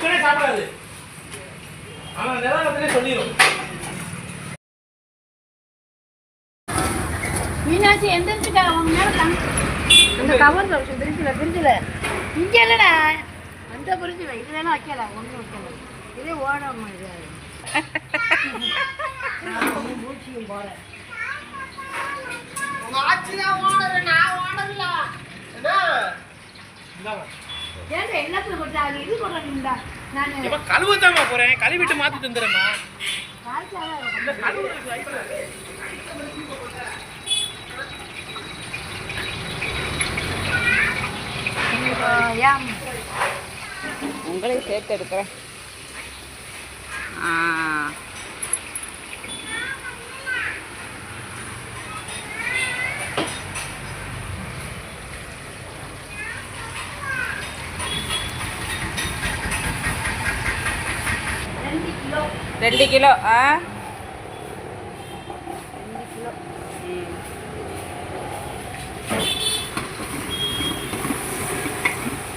சிக்கனே சாப்பிடாது. அவன் நிதானத்திலே சொல்லிடும் மீனாட்சி எந்திரிச்சுக்கா மேல கண் அந்த கவர் பிரிட்ஜில் பிரிட்ஜில் இங்கே இல்லைடா. அந்த பிரிட்ஜில் இதுலலாம் வைக்கல ஒன்றும் வைக்கல இதே ஓடாம இது மூச்சியும் போகிறேன் ஏன்டா எல்லாத்துல போட்டா அது இது போடுறீங்களா நான் இப்ப கழுவுதாம்மா போறேன்? கழுவிட்டு மாத்தி ஏன் உங்களையும் சேர்த்து எடுக்கிறேன் ஆ ரெண்டு கிலோ ரெண்டு கிலோ ஆ?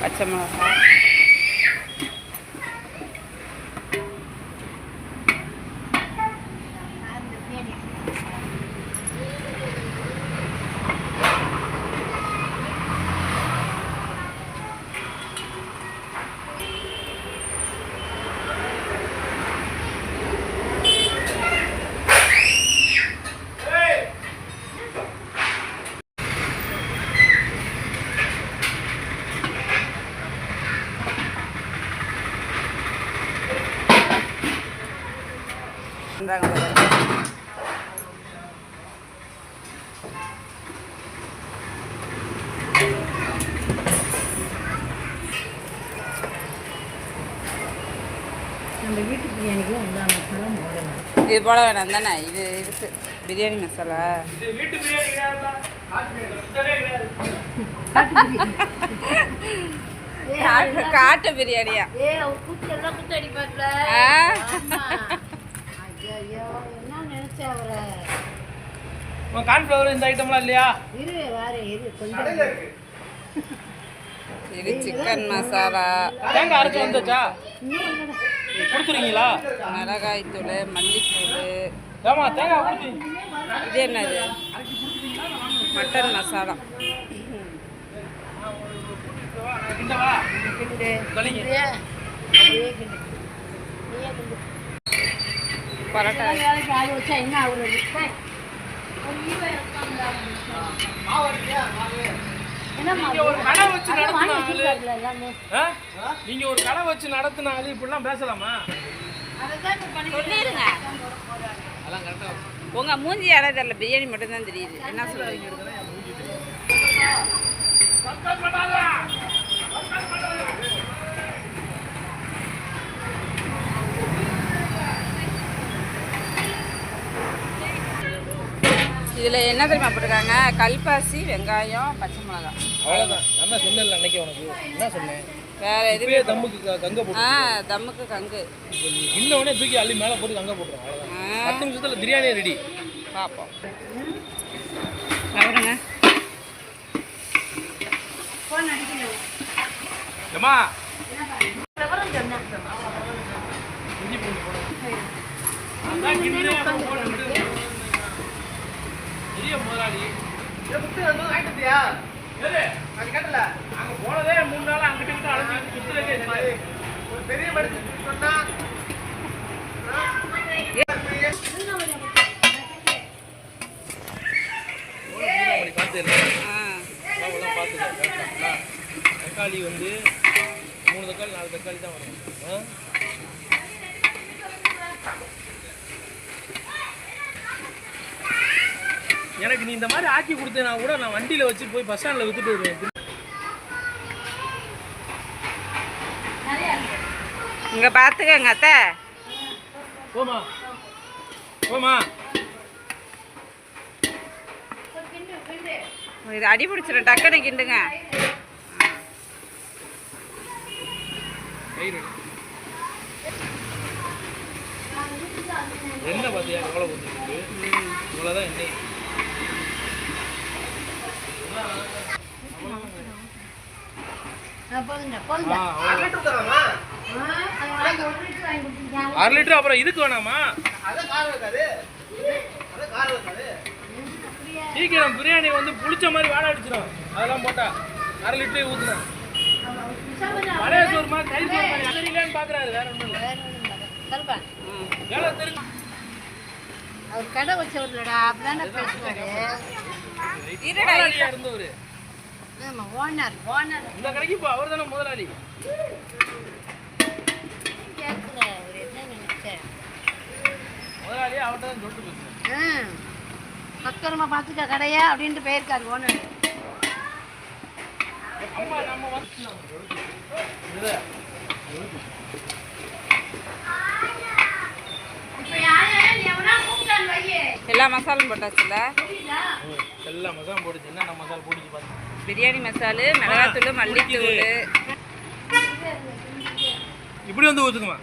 பச்சை மிளகா அந்த பிரியாணி இந்தாங்க பாருங்க. நம்ம வீட்டு பிரியாணிக்கும் இந்த மசாலா போடணும் இது போட வேணாம் தானே? இது இருக்கு. பிரியாணி மசாலா. காட்டு காட்டு பிரியாணியா? ஏ குத்து எல்லாம் குத்து ஆ. ஐயோ என்ன நினைச்ச அவரை உன் கார்ன்ஃப்ளவர் இந்த ஐட்டம்லாம் இல்லையா? இரு வேற இரு கொஞ்சம். இது சிக்கன் மசாலா தேங்காய் அரைச்சு வந்துச்சா? இல்லைடா. மிளகாய்த்தூள் கொடுத்துருக்கீங்களா? மல்லித்தூள். ஏமா தேங்காய் கொடுத்து இது என்னது? மட்டன் மசாலா. கிண்டவா கிண்டு. கலிங்க கிண்டு. அப்படியே கிண்டு. நீயே கிண்டு. பரோட்டா ஒரு வேளைக்கு ஆள் வச்சா என்ன ஆகுறது? நீங்க ஒரு? கடை வச்சு அதான் வாங்கி நடத்தின ஆளு. வச்சிருக்காருல்ல எல்லாமே. ஆ? நீங்க ஒரு கடை வச்சு நடத்தின ஆளு இப்படிலாம் பேசலாமா கரெக்டா உங்க மூஞ்சி யாரா தெரியல பிரியாணி மட்டும் தான் தெரியுது என்ன சொல்றீங்க இதுல என்ன தெரியுமா போட்டிருக்காங்க? கல்பாசி வெங்காயம் பச்சை மிளகாய் அவ்வளவுதான். நான் தான் அன்னைக்கு உனக்கு என்ன சொன்னேன்? வேற எதுவுமே தம்முக்கு கங்க போட்டு ஆ தம்முக்கு கங்கு. இன்னொன்னே தூக்கி அள்ளி மேல போட்டு கங்க போட்டுரும் பத்து நிமிஷத்துல பிரியாணி ரெடி பார்ப்போம் அவருங்க போன் அடிக்கணும். ஏமா விவரம் சொன்னேன். இஞ்சி பூண்டு போடு. அதான் கிண்டே அப்புறம் போட்டு பெரிய முதலாளி எது? அது கட்டல மூணு நாள் அங்கிட்டு இங்கிட்டு அலைஞ்சிட்டு சுத்துறதுக்கே தெரியாது. சூடாமணி பார்த்துருக்கேன். ஆ அளவெல்லாம் பார்த்துக்கோ, கரெக்டா? தக்காளி வந்து மூணு தக்காளி நாலு தக்காளி தான் வரும் ஆ? எனக்கு நீ இந்த மாதிரி ஆக்கி கொடுத்தேனா கூட நான் வண்டியில வச்சு போய் பஸ் ஸ்டாண்ட்ல வித்துட்டு வருவேன். இங்க பார்த்துக்கங்க அத்தை. போமா போமா இது அடி பிடிச்சிடும் டக்குன்னு கிண்டுங்க. எண்ணெய் பார்த்தியா எவ்வளோ ஊற்றிருக்கு இவ்வளோதான் எண்ணெய் ஆ, போதும்டா, ஆ போதும்டா. அவ்வளோதான் ஆ, அந்த ஒரு லிட்டர் வாங்கி கொடுத்துருக்கீங்க அரை லிட்டர் அப்புறம் இதுக்கு வேணாமா? சீக்கிரம் பிரியாணி வந்து புளிச்ச மாதிரி வாடை அடிச்சிடும் அதெல்லாம் போட்டா அரை லிட்டர் ஊற்றுனேன் பழைய சோறு மாதிரி கறி சோறு மாதிரி. தெரியலன்னு பார்க்குறாரு வேற ஒன்றும் இல்லை. வேலை தெரியும் அவர் கடை வச்சவர்களடா அப்படிதானே பேசுவாரு. முதலாளியா இருந்தவர். Owner owner. இந்த கடைக்கு இப்போ அவர் தானே முதலாளி. முதலாளி அவர்கிட்ட தான் சொல்லிட்டு போச்சு ம். பத்திரமா பார்த்துக்க கடையா அப்படின்ட்டு போயிருக்காரு ஓனர். அம்மா நம்ம வந்து இப்போ வையே எல்லா மசாலும் போட்டாச்சுல எல்லா மசாலா போட்டுச்சு என்ன மசாலா போட்டுச்சு பார்த்து பிரியாணி மசாலு மிளகாத்தூள் மல்லித்தூள். இப்படி வந்து ஊற்றுக்குமா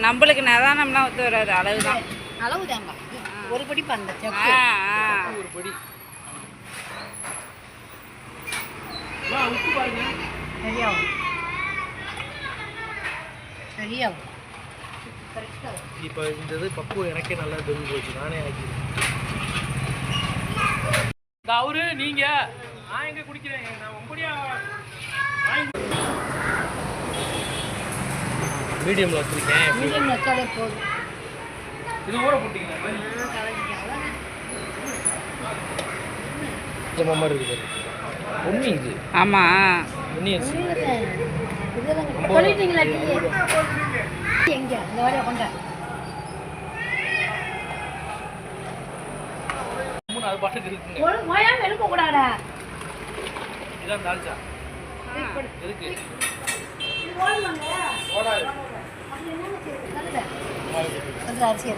நம்மளுக்கு நிதானம்லாம் ஒத்து வராது அளவு தான் அளவு தாங்க ஒரு படி ஆ. ஒரு படி. வா, உப்பு பாருங்க. சரியாகும். சரியாகும். இப்போ இந்த இது பக்குவம் எனக்கே நல்லா தெரிஞ்சு போச்சு. நானே ஆக்கிடுவேன் அவரு நீங்க நான் எங்க குடிக்கிறேன்? நான் உங்களுடைய மீடியம்ல வச்சிருக்கேன். மீடியம் வச்சாலே போதும். இது ஊற போட்டீங்களா. கொஞ்சமா மாதிரி இருக்குது உண்மை இது. இல்லைங்க. இதெல்லாம் சொல்லிட்டீங்களா? எங்க இந்த வழியா கொண்டா மூணு அது பாட்டுக்கு இருக்குங்க ஒரு ஓயாம எடுக்க கூடாடா இதான் தால்ச்சா இருக்கு இது ஓடுமாங்க? ஓடாது அப்படி என்னங்க செய்யுது? நல்ல அரிசி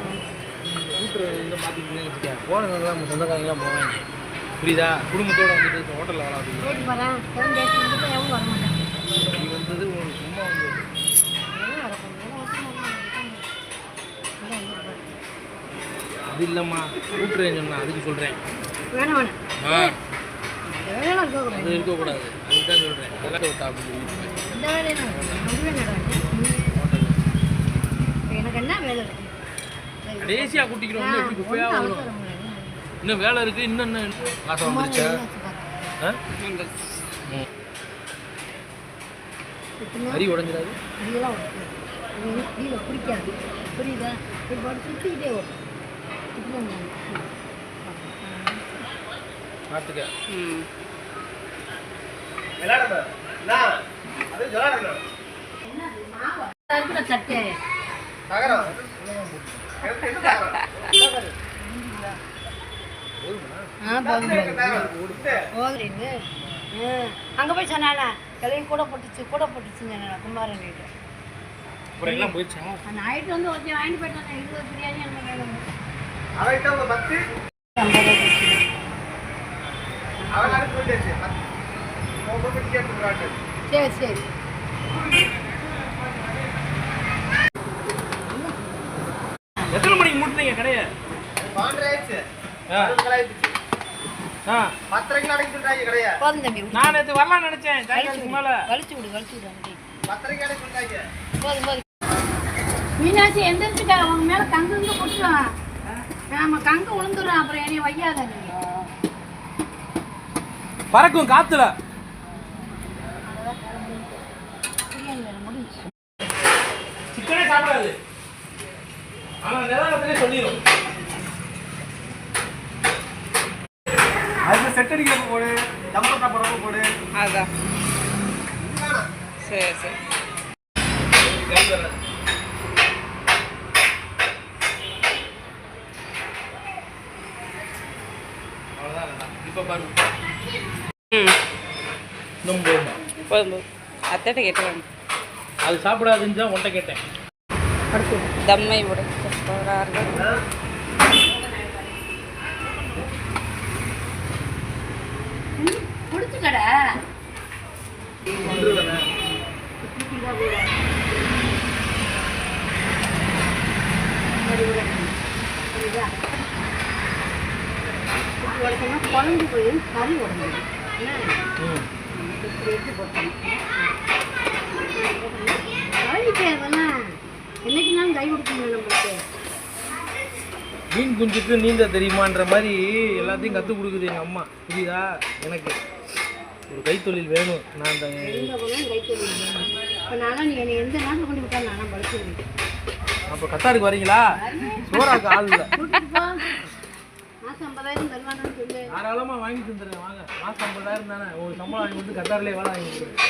இந்த மாற்றிக்கிட்டே வச்சுக்க போனவங்கலாம் நம்ம சொந்தக்காரங்களாம் போவாங்க புரியுதா குடும்பத்தோட வந்துட்டு ஹோட்டலில் வராது போயிட்டு போறேன். செவன் டேஸ் வந்துட்டு எவனும் வர மாட்டான். நீ வந்தது உங்களுக்கு சும்மா வந்து எவனும் வர மாட்டான். எவனும் வர மாட்டான். இதான் இங்க பாரு. அது இல்லைம்மா கூட்டுறேன்னு சொன்னா அதுக்கு சொல்கிறேன் வேணாம் ஆ. அது இருக்கக்கூடாது. அதுக்கு தான் சொல்கிறேன் அதெல்லாம் விட்டா அப்படின்னு என்ன வேலை? இருக்கு. கடைசியாக கூட்டிக்கிறோம் எப்படி குப்பையாக வரும். இன்னும் வேலை இருக்குது இன்னும் இன்னும் காசு வந்துருச்சா. ஆ? கறி உடஞ்சிடாது. புரியுதா? இப்போ சுற்றிக்கிட்டே வரும் பார்த்துக்க ம். சட்டை. அங்கே போய் சொன்னானா கிளையும் கூட போட்டுச்சு கூட சொன்னானா குமாரன் வீட்டு நைட்டு வந்து ஒருத்தன் வாங்கிட்டு போயிட்டாங்க இருபது பிரியாணி அந்த வேணும் சரி சரி. எத்தனை மணிக்கு மூட்டுனீங்க கடையை? ஆ. ஆ. போதும் தம்பி விடு. நான் நேற்று வரலாம்னு நினைச்சேன். சாயங்காலத்துக்கு மேலே. வலிச்சு விடு வலிச்சு விடு அப்படி போதும் போதும். மீனாட்சி எந்திரிச்சுக்கா. உங்க மேல கங்கு இருந்து கொட்டுலாம் ஆமா கங்கு விழுந்துடும் அப்புறம் என்னைய வையாத பறக்கும் காத்துல. சிக்கனே சாப்பிடாது ஆனா நிதானத்திலே சொல்லிடும் அதுக்கு செட் அடிக்கிறப்ப போடு தம்பட்டா போடுறப்ப போடு அதான் சரி சரி கை வராது அவ்வளோதான் வேண்டாம். இப்ப பாருங்க. போதுமா? அத்தைட்ட கேட்டுவாங்க அது சாப்பிடாதுன்னு தான் உன்ட்ட கேட்டேன். தம்மை உடைத்து கறி உடம்பு ம். இப்படி எடுத்து போட்டோம் கறி பேரெல்லாம் கை கொடுக்கணும் நம்மளுக்கு. மீன் குஞ்சுக்கு நீந்த தெரியுமான்ற மாதிரி எல்லாத்தையும் கற்றுக் கொடுக்குது எங்கள் அம்மா. புரியுதா? எனக்கு ஒரு கைத்தொழில் வேணும். நான் அந்த எங்க போனாலும் கை தொழில் இப்போ நானும் நீ என்னை எந்த நாட்டில் கொண்டு விட்டா நானும் படிச்சிருக்கேன் அப்போ கத்தாருக்கு வரீங்களா? சோறாக்கு ஆள் இல்லை. மாதம் ஐம்பதாயிரம் தருவானான்னு சொல்லு. தாராளமாக வாங்கி தந்துடுறேன் வாங்க. மாதம் ஐம்பதாயிரம் தானே? ஒரு சம்பளம் வாங்கி வந்து கத்தாரிலே வேலை வாங்கி போயிடும்.